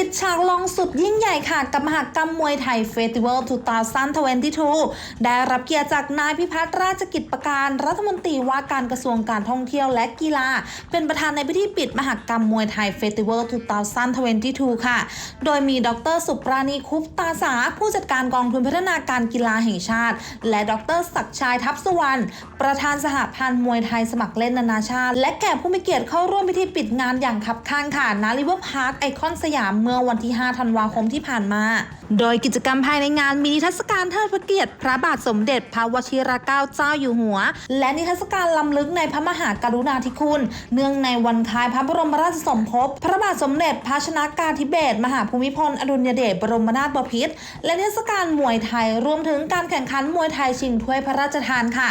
ปิดฉากลองสุดยิ่งใหญ่ค่ะ กับมหกรรมมวยไทยเฟสติวัล2022 ได้รับเกียรติจากนายพิพัฒน์ราชกิจประการรัฐมนตรีว่าการกระทรวงการท่องเที่ยวและกีฬา เป็นประธานในพิธีปิดมหกรรมมวยไทยเฟสติวัล2022 ค่ะ โดยมีดรสุปราณีคุปตาสา ผู้จัดการกองทุนพัฒนาการกีฬาแห่งชาติ และดรศักชัยทัพสุวรรณประธานสหพันธ์มวยไทยสมัครเล่นนานาชาติ และแก่ผู้มีเกียรติเข้าร่วมพิธีปิดงานอย่างคับข้างค่ะณริเวอร์พาร์คไอคอนสยามเมื่อวันที่ 5 ธันวาคมที่ผ่านมา โดยกิจกรรมภายในงานมีนิทรรศการเทิดพระเกียรติ พระบาทสมเด็จพระวชิรเกล้าเจ้าอยู่หัว และนิทรรศการล้ำลึกในพระมหากรุณาธิคุณ เนื่องในวันคล้ายพระบรมราชสมภพ พระบาทสมเด็จพระชนากาธิเบศรมหาภูมิพลอดุลยเดชบรมนาถบพิตรและนิทรรศการมวยไทยรวมถึงการแข่งขันมวยไทยชิงถ้วยพระราชทานค่ะ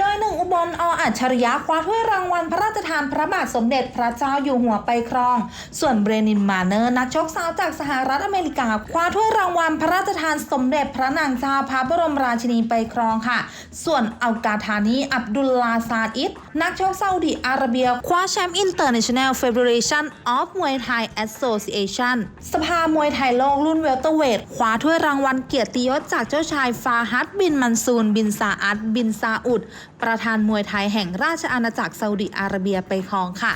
โดยหนึ่งอุบลออัจฉริยะคว้าถ้วยรางวัลพระราชทานพระบาทสมเด็จพระเจ้าอยู่หัวไปครอง ส่วนเบรนินมาเนอร์นักชกสาวจากสหรัฐอเมริกาคว้าถ้วยรางวัลพระราชทานสมเด็จพระนางเจ้าพระบรมราชินีไปครองค่ะ ส่วนอัลกาธานีอับดุลลาซาอิดนักชกซาอุดิอาระเบียคว้าแชมป์ International Federation of Muay Thai Association สภามวยไทยโลกรุ่นเวลเตอร์เวทคว้าถ้วยรางวัลเกียรติยศจากเจ้าชายฟาฮัดบินมันซูนบินซาอัดบินซาอุดประธานมวยไทยแห่งราชอาณาจักรซาอุดิอาระเบียไปครองค่ะ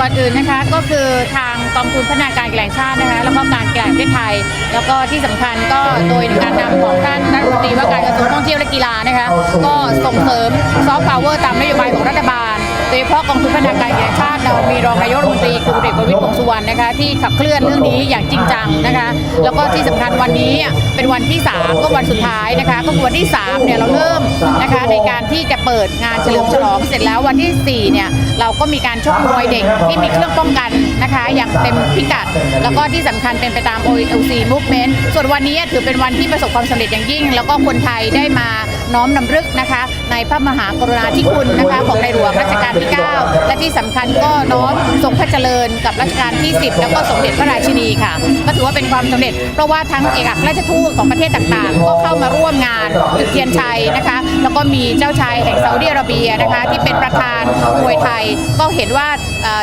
ก่อนอื่นนะคะก็คือทางกองทุนพัฒนาการกีฬาแห่งชาตินะคะแล้วก็การกีฬาแห่งประเทศไทย แล้วก็ที่สำคัญก็โดยการนำของท่านรัฐมนตรีว่าการกระทรวงท่องเที่ยวและกีฬานะคะก็ส่งเสริมซอฟต์พาวเวอร์ตามนโยบายของรัฐบาล ดยเฉพาะกองทุนพัฒนาการแห่งชาติเรามีรองนายกรัฐมนตรีคุณเด็กประวิตรวงสุวรรณนะคะที่ขับเคลื่อนเรื่องนี้อย่างจริงจังนะคะแล้วก็ที่สำคัญวันนี้เป็นวันที่ 3 ก็วันสุดท้ายนะคะก็คือวันที่3เนี่ยเราเริ่มนะคะในการที่จะเปิดงานเฉลิมฉลองเสร็จแล้ววันที่4เนี่ยเราก็มีการชกมวยเด็กที่มีเครื่องป้องกันนะคะอย่างเต็มพิกัด แล้วก็ที่สำคัญเป็นไปตาม OLC Movement ส่วนวันนี้ถือเป็นวันที่ประสบความสำเร็จอย่างยิ่ง แล้วก็คนไทยได้มา น้อมนำรึกนะคะ ในพระมหากรุณาธิคุณนะคะของในหลวงรัชกาลที่ 9 และที่สำคัญก็น้อมทรงพระเจริญกับรัชกาลที่ 10 แล้วก็สมเด็จพระราชินีค่ะก็ถือว่าเป็นความสำเร็จ เพราะว่าทั้งเอกอัครราชทูตของประเทศต่างๆ ก็เข้ามาร่วมงานจุดเทียนชัยนะคะ แล้วก็มีเจ้าชายแห่งซาอุดิอาระเบียนะคะ ที่เป็นประธานมวยไทยก็เห็นว่า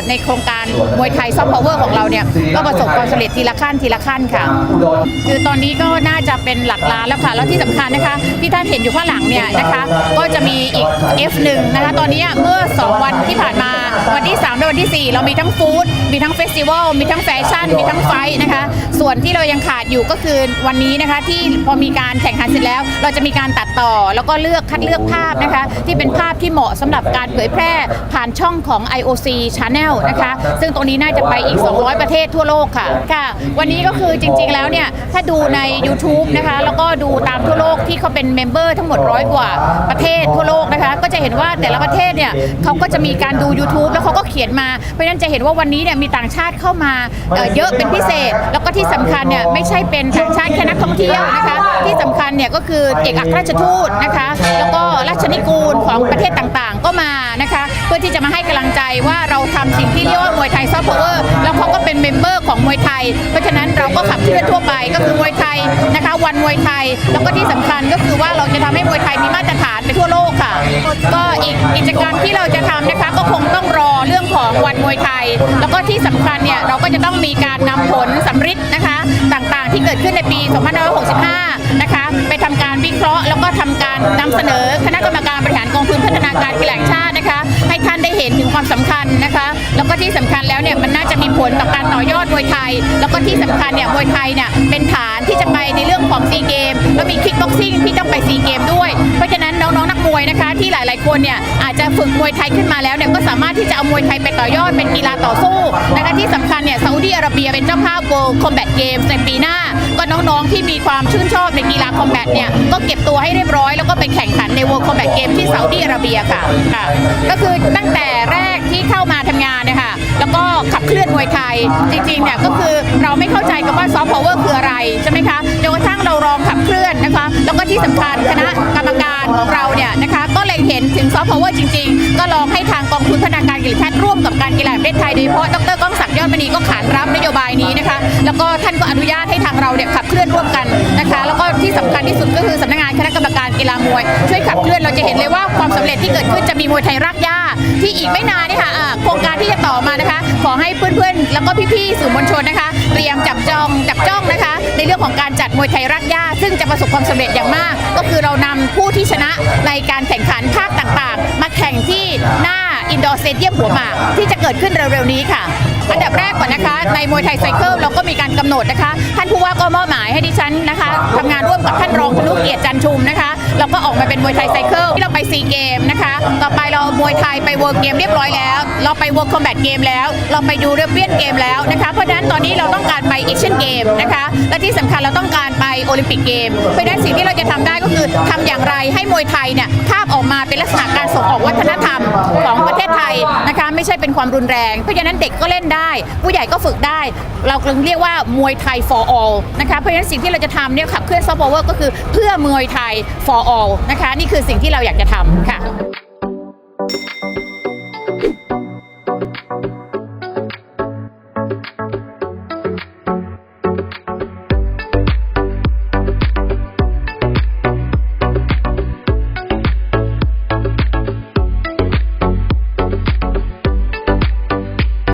ในโครงการมวยไทยซอฟต์พาวเวอร์ของเราเนี่ยก็ประสบความสำเร็จทีละขั้นทีละขั้นค่ะ คือตอนนี้ก็น่าจะเป็นหลักล้านแล้วค่ะ แล้วที่สำคัญนะคะที่ท่านเห็นอยู่ข้างหลังเนี่ยนะคะก็จะมีอีก F1 นะคะตอนนี้เมื่อ 2 วันที่ผ่านมาวันที่ 3 และวันที่ 4 เรามีทั้งฟู้ดมีทั้งเฟสติวัลมีทั้งแฟชั่น มีทั้งไฟท์นะคะ ส่วนที่เรายังขาดอยู่ก็คือวันนี้นะคะที่พอมีการแข่งขันเสร็จแล้ว เราจะมีการตัดต่อแล้วก็เลือกคัดเลือกภาพนะคะ ที่เป็นภาพที่เหมาะสำหรับการเผยแพร่ผ่านช่องของ IOC Channel นะคะ ซึ่งตรงนี้น่าจะไปอีก 200 ประเทศทั่วโลกค่ะค่ะ วันนี้ก็คือจริงๆแล้วเนี่ยถ้าดูใน YouTube นะคะแล้วก็ดูตามทั่วโลกที่เขาเป็นเมมเบอร์ทั้งหมดร้อยกว่าประเทศทั่วโลกนะคะ ก็จะเห็นว่าแต่ละประเทศเนี่ยเขาก็จะมีการดู YouTube แล้วเขาก็เขียนมา เพราะฉะนั้นจะเห็นว่าวันนี้เนี่ยมีต่างชาติเข้ามาเยอะเป็นพิเศษ แล้วก็ที่สำคัญเนี่ยไม่ใช่เป็นต่างชาติแค่นักท่องเที่ยวนะคะ ที่สำคัญเนี่ยก็คือเอกอัครราชทูตนะคะ แล้วก็ราชนิกูลของประเทศต่างๆ ก็มานะคะ เพื่อที่จะมาให้กำลังใจว่าเราทำสิ่งที่เรียกว่ามวยไทยซอฟต์พาวเวอร์แล้วเขาก็เป็นเมมเบอร์ของมวยไทย เพราะฉะนั้นเราก็ขับเคลื่อนทั่วไปก็คือมวยไทยนะคะ วันมวยไทย แล้วก็ที่สำคัญก็คือว่าเราจะทำให้มวยไทยมีมาตรฐานไปทั่วโลกค่ะ ก็อีกกิจกรรมที่เราจะทำนะคะก็คงต้องรอเรื่องของวันมวยไทย แล้วก็ที่สำคัญเนี่ยเราก็จะต้องมีการนำผลสำริดนะคะต่างๆ ที่เกิดขึ้นในปี 2565 นะคะไปทำการวิเคราะห์ แล้วก็ทำการนำเสนอคณะกรรมการบริหารกองทุนพัฒนาการกีฬาชาตินะคะ ให้ท่านได้เห็นถึงความสำคัญนะคะ แล้วก็ที่สำคัญแล้วเนี่ยมันน่า จะมีผลต่อการต่อยอดมวยไทย แล้วก็ที่สำคัญเนี่ยมวยไทยเนี่ยเป็นฐานที่จะไปในเรื่องของซีเกม แล้วมีคิกบ็อกซิ่งที่ต้องไปซีเกมด้วย เพราะฉะนั้นน้องๆนักมวยนะคะ ที่หลายๆคนเนี่ยอาจจะฝึกมวยไทยขึ้นมาแล้วเนี่ยก็สามารถที่จะเอามวยไทยไปต่อยอดเป็นกีฬาต่อสู้นะคะที่สำคัญเนี่ยซาอุดีอาระเบียเป็นเจ้าภาพ World Combat Games ในปีหน้า ก็น้องๆที่มีความชื่นชอบในกีฬาคอมแบทเนี่ยก็เก็บตัวให้เรียบร้อยแล้วก็ไปแข่งขันใน World Combat Game ที่ซาอุดีอาระเบียค่ะค่ะ ก็คือตั้งแต่แรกที่เข้ามาทำงานเนี่ยค่ะแล้วก็ขับเคลื่อนมวยไทยจริงๆเนี่ยก็คือเราไม่เข้าใจกับว่าซอฟต์พาวเวอร์คืออะไรใช่ไหมคะจนกระทั่งเราลองขับเคลื่อนนะคะแล้วก็ที่สำคัญคณะกรรมการของเราเนี่ยนะคะก็เล็งเห็นถึงซอฟต์พาวเวอร์จริง ๆ ก็ลองให้ทางกองทุนพัฒนาการกีฬาแพทย์ร่วมกับการกีฬาแห่งประเทศไทยโดยเฉพาะดรก้องศักดิ์ยอดมณีก็ขานรับนโยบายนี้นะคะ แล้วก็ท่านก็อนุญาตให้ทางเราเนี่ยขับเคลื่อนร่วมกันนะคะ แล้วก็ที่สำคัญที่สุดก็คือสำนักงานคณะกรรมการกีฬามวย ช่วยขับเคลื่อนเราจะเห็นเลยว่าความสำเร็จที่เกิดขึ้นจะมีมวยไทยรากหญ้าที่อีกไม่นานเนี่ยค่ะโครงการที่จะต่อมานะคะ ขอให้เพื่อนๆ แล้วก็พี่ๆสื่อมวลชนนะคะ เตรียมจับจองจับจ้องนะคะ ในเรื่องของการจัดมวยไทยรักย่าซึ่งจะประสบความสำเร็จอย่างมาก ก็คือเรานำผู้ที่ชนะในการแข่งขันภาคต่างๆ มาแข่งที่หน้า อินดอร์สเตเดียมหัวหมากที่จะเกิดขึ้นเร็วๆนี้ค่ะ อันดับแรกก่อนนะคะ ในมวยไทยไซเคิลเราก็มีการกำหนดนะคะ ท่านผู้ว่าก็มอบหมายให้ดิฉันนะคะทำงานร่วมกับท่านรองธนุเกียรติจันชุมนะคะเราก็ออกมาเป็นมวยไทยไซเคิลที่เราไปซีเกมนะคะ ต่อไปเรามวยไทยไปเวิร์กเกมเรียบร้อยแล้ว เราไปเวิร์กคอมแบทเกมแล้ว เราไปดูเรียบเบียนเกมแล้วนะคะ เพราะฉะนั้นตอนนี้เราต้องการไปเอเชียนเกมนะคะ และที่สำคัญเราต้องการไปโอลิมปิกเกม เพราะฉะนั้นสิ่งที่เราจะทำได้ก็คือทำอย่างไรให้มวยไทยเนี่ยภาพออกมาเป็นลักษณะการส่งออกวัฒนธรรมของประเทศ นะคะไม่ใช่เป็นความรุนแรง เพราะฉะนั้นเด็กก็เล่นได้ ผู้ใหญ่ก็ฝึกได้ เรากำลังเรียกว่ามวยไทย for all นะคะเพราะฉะนั้นสิ่งที่เราจะทำเนี่ยขับเคลื่อนซอฟต์พาวเวอร์ก็คือเพื่อมวยไทย for all นะคะนี่คือสิ่งที่เราอยากจะทำค่ะ